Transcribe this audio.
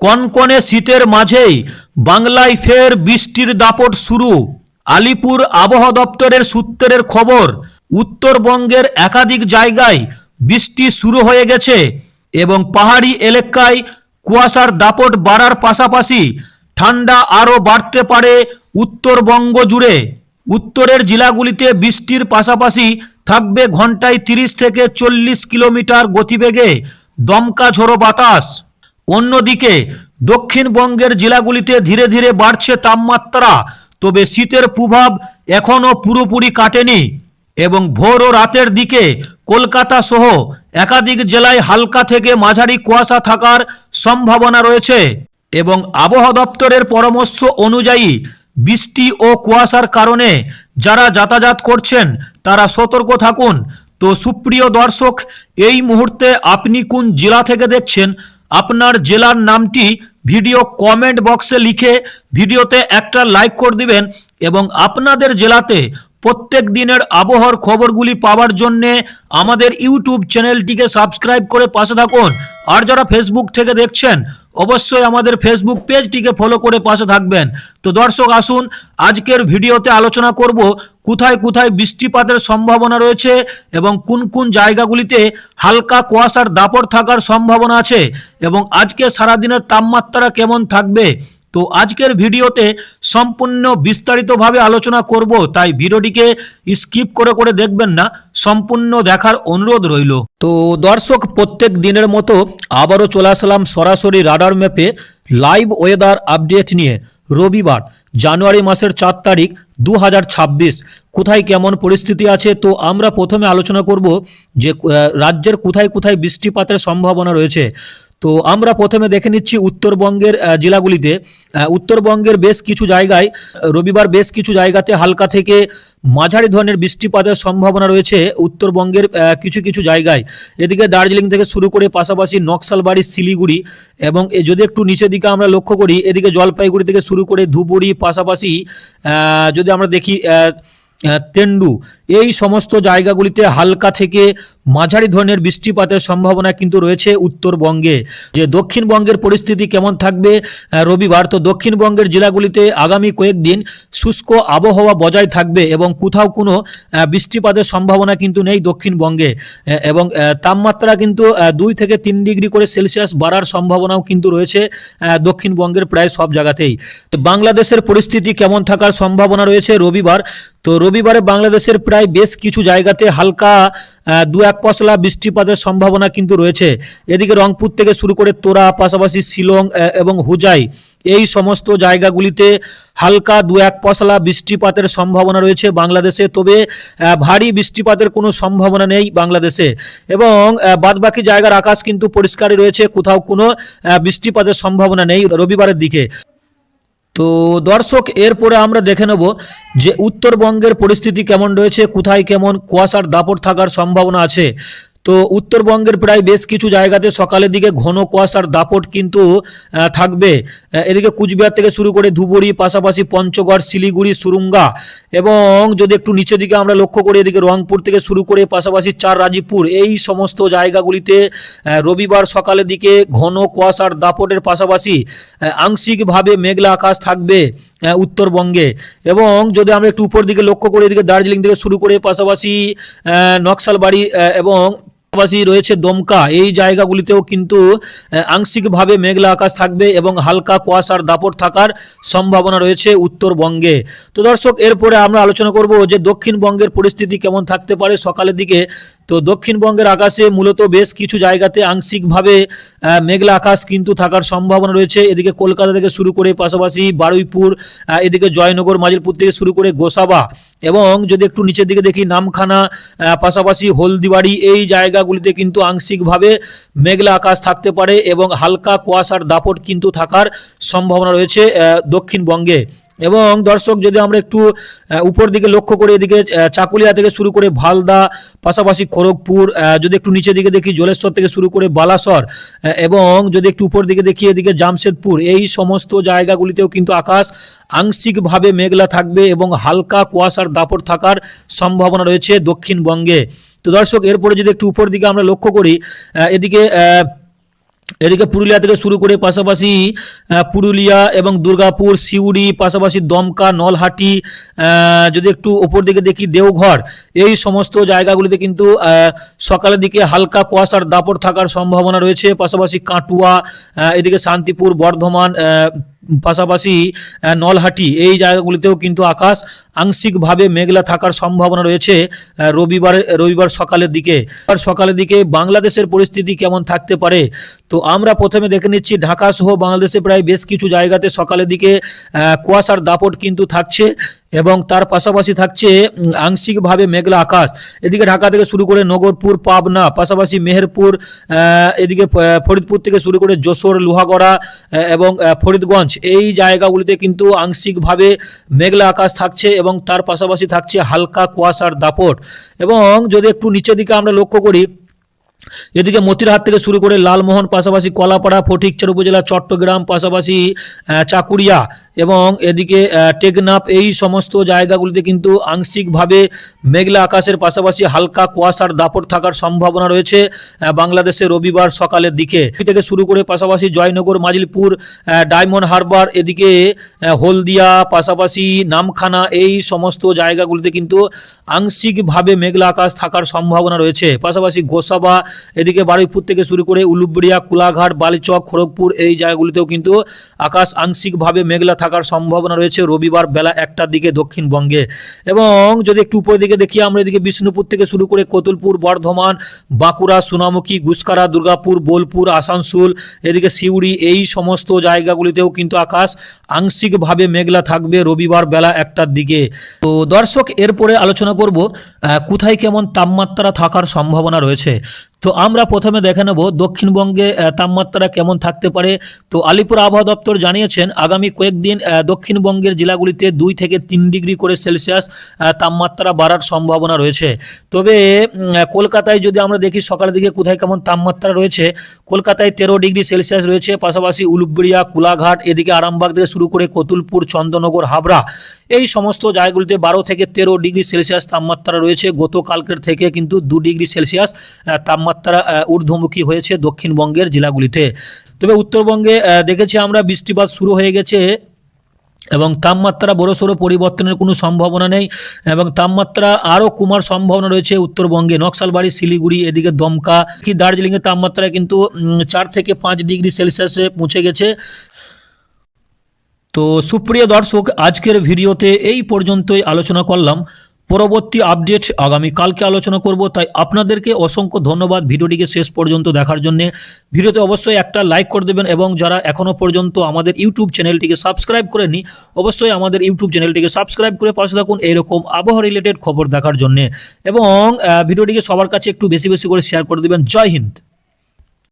কনকনে শীতের মাঝেই বাংলায় ফের বৃষ্টির দাপট শুরু। আলিপুর আবহাওয়া দপ্তরের সূত্রের খবর, উত্তরবঙ্গের একাধিক জায়গায় বৃষ্টি শুরু হয়ে গেছে এবং পাহাড়ি এলাকায় কুয়াশার দাপট বাড়ার পাশাপাশি ঠান্ডা আরও বাড়তে পারে উত্তরবঙ্গ জুড়ে। উত্তরের জেলাগুলিতে বৃষ্টির পাশাপাশি থাকবে ঘন্টায় তিরিশ থেকে চল্লিশ কিলোমিটার গতিবেগে দমকা ঝোড়ো বাতাস। অন্যদিকে দক্ষিণবঙ্গের জেলাগুলিতে ধীরে ধীরে বাড়ছে তাপমাত্রা, তবে শীতের প্রভাব এখনও পুরোপুরি কাটেনি এবং ভোর ও রাতের দিকে কলকাতা সহ একাধিক জেলায় হালকা থেকে মাঝারি কুয়াশা থাকার সম্ভাবনা রয়েছে এবং আবহাওয়া দপ্তরের পরামর্শ অনুযায়ী বৃষ্টি ও কুয়াশার কারণে যারা যাতায়াত করছেন, তারা সতর্ক থাকুন। তো সুপ্রিয় দর্শক, এই মুহূর্তে আপনি কোন জেলা থেকে দেখছেন? আপনার জেলার নামটি ভিডিও কমেন্ট বক্সে লিখে ভিডিওতে একটা লাইক করে দিবেন এবং আপনাদের জেলাতে প্রত্যেক দিনের আবহাওয়ার খবরগুলি পাওয়ার জন্যে আমাদের ইউটিউব চ্যানেলটিকে সাবস্ক্রাইব করে পাশে থাকুন। আর যারা ফেসবুক থেকে দেখছেন অবশ্যই আমাদের ফেসবুক পেজটিকে ফলো করে পাশে থাকবেন। তো দর্শক, আসুন, আজকের ভিডিওতে আলোচনা করব কোথায় কোথায় বৃষ্টিপাতের সম্ভাবনা রয়েছে এবং কোন কোন জায়গাগুলিতে হালকা কুয়াশার দাপট থাকার সম্ভাবনা আছে এবং আজকে সারাদিনের তাপমাত্রা কেমন থাকবে তো আজকের ভিডিওতে সম্পূর্ণ বিস্তারিতভাবে আলোচনা করব, তাই ভিডিওটিকে স্কিপ করে করে দেখবেন না, সম্পূর্ণ দেখার অনুরোধ রইল। তো দর্শক, প্রত্যেক দিনের মতো আবারও চলে আসলাম সরাসরি রাডার ম্যাপে লাইভ ওয়েদার আপডেট নিয়ে। রবিবার, জানুয়ারি মাসের চার তারিখ দু হাজার ছাব্বিশ। কোথায় কেমন পরিস্থিতি আছে? তো আমরা প্রথমে আলোচনা করব যে রাজ্যের কোথায় কোথায় বৃষ্টিপাতের সম্ভাবনা রয়েছে। তো আমরা প্রথমে দেখে নিচ্ছি উত্তরবঙ্গের জেলাগুলিতে। উত্তরবঙ্গের বেশ কিছু জায়গায় রবিবার বেশ কিছু জায়গাতে হালকা থেকে মাঝারি ধরনের বৃষ্টিপাতের সম্ভাবনা রয়েছে উত্তরবঙ্গের কিছু কিছু জায়গায়। এদিকে দার্জিলিং থেকে শুরু করে পাশাপাশি নকশালবাড়ি, শিলিগুড়ি এবং যদি একটু নিচের দিকে আমরা লক্ষ্য করি, এদিকে জলপাইগুড়ি থেকে শুরু করে ধুবুড়ি, পাশাপাশি যদি আমরা দেখি তেন্ডু এই সমস্ত জায়গাগুলিতে হালকা থেকে মাঝারি ধরনের বৃষ্টিপাতের সম্ভাবনা কিন্তু রয়েছে উত্তরবঙ্গে। যে দক্ষিণবঙ্গের পরিস্থিতি কেমন থাকবে রবিবার, তো দক্ষিণবঙ্গের জেলাগুলিতে আগামী কয়েকদিন শুষ্ক আবহাওয়া বজায় থাকবে এবং কোথাও কোনো বৃষ্টিপাতের সম্ভাবনা কিন্তু নেই দক্ষিণবঙ্গে। এবং তাপমাত্রা কিন্তু দুই থেকে তিন ডিগ্রি করে সেলসিয়াস বাড়ার সম্ভাবনাও কিন্তু রয়েছে দক্ষিণবঙ্গের প্রায় সব জায়গাতেই। তো বাংলাদেশের পরিস্থিতি কেমন থাকার সম্ভাবনা রয়েছে রবিবার, তো রবিবারে বাংলাদেশের প্রায় বেশ কিছু জায়গাতে হালকা দু এক পশলা বৃষ্টিপাতের সম্ভাবনা কিন্তু রয়েছে। এদিকে রংপুর থেকে শুরু করে তোরা, পাশাপাশি শিলং এবং হুজাই, এই সমস্ত জায়গাগুলিতে হালকা দু এক পশলা বৃষ্টিপাতের সম্ভাবনা রয়েছে বাংলাদেশে। তবে ভারী বৃষ্টিপাতের কোনো সম্ভাবনা নেই বাংলাদেশে। এবং বাদবাকি জায়গার আকাশ কিন্তু পরিষ্কারই রয়েছে, কোথাও কোনো বৃষ্টিপাতের সম্ভাবনা নেই রবিবারের দিকে। তো দর্শক, এরপরে আমরা দেখে নেব যে উত্তরবঙ্গের পরিস্থিতি কেমন রয়েছে, কোথায় কেমন, কুয়াশার দাপট থাকার সম্ভাবনা আছে। তো উত্তরবঙ্গের প্রায় বেশ কিছু জায়গাতে সকালের দিকে ঘন কুয়াশার দাপট কিন্তু থাকবে। এদিকে কুচবিহার থেকে শুরু করে ধুবুরি পাশাপাশি পঞ্চগড়, শিলিগুড়ি, সুরুঙ্গা এবং যদি একটু নিচের দিকে আমরা লক্ষ্য করি, এদিকে রংপুর থেকে শুরু করে পাশাপাশি চার রাজীবপুর, এই সমস্ত জায়গাগুলিতে রবিবার সকালের দিকে ঘন কুয়াশার দাপটের পাশাপাশি আংশিকভাবে মেঘলা আকাশ থাকবে উত্তরবঙ্গে এবং যদি আমরা একটু উপর দিকে লক্ষ্য করি, এদিকে দার্জিলিং থেকে শুরু করে পাশাপাশি নকশালবাড়ি এবং পাশাপাশি রয়েছে দমকা। এই জায়গাগুলিতেও কিন্তু আংশিকভাবে মেঘলা আকাশ থাকবে এবং হালকা কুয়াশার দাপট থাকার সম্ভাবনা রয়েছে উত্তরবঙ্গে। তো দর্শক, এরপরে আমরা আলোচনা করব যে দক্ষিণবঙ্গের পরিস্থিতি কেমন থাকতে পারে সকালের দিকে। তো দক্ষিণবঙ্গের আকাশে মূলত বেশ কিছু জায়গাতে আংশিকভাবে মেঘলা আকাশ কিন্তু থাকার সম্ভাবনা রয়েছে। এদিকে কলকাতা থেকে শুরু করে পাশাপাশি বারুইপুর এদিকে জয়নগর, মাজিলপুর থেকে শুরু করে গোসাবা এবং যদি একটু নিচের দিকে দেখি নামখানা পাশাপাশি হলদিবাড়ি, এই জায়গাগুলিতে কিন্তু আংশিকভাবে মেঘলা আকাশ থাকতে পারে এবং হালকা কুয়াশার দাপট কিন্তু থাকার সম্ভাবনা রয়েছে দক্ষিণবঙ্গে। এবং দর্শক, যদি আমরা একটু উপর দিকে লক্ষ্য করি, এদিকে চাকুলিয়া থেকে শুরু করে ভালদা, পাশাপাশি খড়গপুর যদি একটু নিচের দিকে দেখি, জলেশ্বর থেকে শুরু করে বালাসর এবং যদি একটু উপর দিকে দেখি, এদিকে জামশেদপুর, এই সমস্ত জায়গাগুলিতেও কিন্তু আকাশ আংশিকভাবে মেঘলা থাকবে এবং হালকা কুয়াশার দাপট থাকার সম্ভাবনা রয়েছে দক্ষিণবঙ্গে। তো দর্শক, এরপরে যদি একটু উপর দিকে আমরা লক্ষ্য করি এদিকে এদিকে পুরুলিয়া থেকে শুরু করে পাশাপাশি পুরুলিয়া এবং দুর্গাপুর, সিউড়ি, পাশাপাশি দমকা, নলহাটি যদি একটু ওপর দিকে দেখি দেওঘর, এই সমস্ত জায়গাগুলিতে কিন্তু সকালের দিকে হালকা কুয়াশার দাপট থাকার সম্ভাবনা রয়েছে। পাশাপাশি কাটুয়া এদিকে শান্তিপুর, বর্ধমান পাশাপাশি নলহাটি, এই জায়গাগুলিতেও কিন্তু আকাশ আংশিকভাবে মেঘলা থাকার সম্ভাবনা রয়েছে রবিবার, রবিবারে সকালের দিকে। আর সকালের দিকে বাংলাদেশের পরিস্থিতি কেমন থাকতে পারে? তো আমরা প্রথমে দেখে নিচ্ছি, ঢাকা সহ বাংলাদেশে প্রায় বেশ কিছু জায়গাতে সকালের দিকে কুয়াশার দাপট কিন্তু থাকছে। এবং তার পাশাপাশি থাকছে আংশিকভাবে মেঘলা আকাশ। এদিকে ঢাকা থেকে শুরু করে নগরপুর, পাবনা, পাশাপাশি মেহেরপুর এদিকে ফরিদপুর থেকে শুরু করে যশোর, লোহাগড়া এবং ফরিদগঞ্জ। এই জায়গাগুলিতে কিন্তু আংশিকভাবে মেঘলা আকাশ থাকছে এবং তার পাশাপাশি থাকছে হালকা কুয়াশার দাপট। এবং যদি একটু নিচের দিকে আমরা লক্ষ্য করি, এদিকে মতিরহাট থেকে শুরু করে লালমোহন, পাশাপাশি কলাপাড়া ফটিকচার উপজেলা, চট্টগ্রাম, পাশাপাশি চাকুরিয়া এবং এদিকে টেকনাফ এই সমস্ত জায়গাগুলিতে কিন্তু আংশিকভাবে মেঘলা আকাশের পাশাপাশি হালকা কুয়াশার দাপট থাকার সম্ভাবনা রয়েছে বাংলাদেশে রবিবার সকালের দিকে। থেকে শুরু করে পাশাপাশি জয়নগর, মাজিলপুর ডায়মন্ড হারবার, এদিকে হলদিয়া, পাশাপাশি নামখানা এই সমস্ত জায়গাগুলিতে কিন্তু আংশিকভাবে মেঘলা আকাশ থাকার সম্ভাবনা রয়েছে। পাশাপাশি গোসাবা, এদিকে বারুইপুর থেকে শুরু করে উলুবড়িয়া, কুলাঘাট, বালিচক, খড়গপুর এই জায়গাগুলিতেও কিন্তু আকাশ আংশিকভাবে মেঘলা থাকার সম্ভাবনা রয়েছে রবিবার বেলা একটার দিকে দক্ষিণবঙ্গে। এবং যদি একটু উপরের দিকে দেখি, আমরা এদিকে বিষ্ণুপুর থেকে শুরু করে কতুলপুর, বর্ধমান, বাঁকুড়া, সোনামুখী, গুসকারা, দুর্গাপুর, বোলপুর, আসানসোল, এদিকে সিউড়ি, এই সমস্ত জায়গাগুলিতেও কিন্তু আকাশ আংশিকভাবে মেঘলা থাকবে রবিবার বেলা একটার দিকে। তো দর্শক, এরপরে আলোচনা করব কোথায় কেমন তাপমাত্রা থাকার সম্ভাবনা রয়েছে। তো আমরা প্রথমে দেখে নেব দক্ষিণবঙ্গে তাপমাত্রা কেমন থাকতে পারে। তো আলিপুর আবহাওয়া দপ্তর জানিয়েছেন আগামী কয়েকদিন দক্ষিণবঙ্গের জেলাগুলিতে দুই থেকে তিন ডিগ্রি করে সেলসিয়াস তাপমাত্রা বাড়ার সম্ভাবনা রয়েছে। তবে কলকাতায় যদি আমরা দেখি সকালের দিকে কোথায় কেমন তাপমাত্রা রয়েছে কলকাতায় তেরো ডিগ্রি সেলসিয়াস রয়েছে পাশাপাশি উলুবড়িয়া কুলাঘাট এদিকে আরামবাগ থেকে শুরু করে কতুলপুর চন্দ্রনগর হাবড়া এই সমস্ত জায়গাগুলিতে বারো থেকে তেরো ডিগ্রি সেলসিয়াস তাপমাত্রা রয়েছে। গতকালকের থেকে কিন্তু দু ডিগ্রি সেলসিয়াস আহ, তাপমাত্রা ঊর্ধ্বমুখী হয়েছে দক্ষিণবঙ্গের জেলাগুলিতে। তবে উত্তরবঙ্গে দেখেছি আমরা বৃষ্টিপাত শুরু হয়ে গেছে এবং তাপমাত্রা বড়সড় পরিবর্তনের কোনো সম্ভাবনা নেই এবং তাপমাত্রা আরও কমার সম্ভাবনা রয়েছে উত্তরবঙ্গে। নকশালবাড়ি, শিলিগুড়ি, এদিকে দমকা, কি দার্জিলিংয়ের তাপমাত্রা কিন্তু চার থেকে পাঁচ ডিগ্রি সেলসিয়াসে পৌঁছে গেছে। তো সুপ্রিয় দর্শক, আজকের ভিডিওতে এই পর্যন্তই আলোচনা করলাম। পরবর্তী আপডেট আগামী কালকে আলোচনা করব, তাই আপনাদেরকে অসংখ্য ধন্যবাদ। ভিডিওটিকে শেষ পর্যন্ত দেখার জন্য ভিডিওতে অবশ্যই একটা লাইক করে দেবেন এবং যারা এখনও পর্যন্ত আমাদের ইউটিউব চ্যানেলটিকে সাবস্ক্রাইব করেনি অবশ্যই আমাদের ইউটিউব চ্যানেলটিকে সাবস্ক্রাইব করে পাশে থাকুন এরকম আবহাওয়া রিলেটেড খবর দেখার জন্য। এবং ভিডিওটিকে সবার কাছে একটু বেশি বেশি করে শেয়ার করে দেবেন। জয় হিন্দ।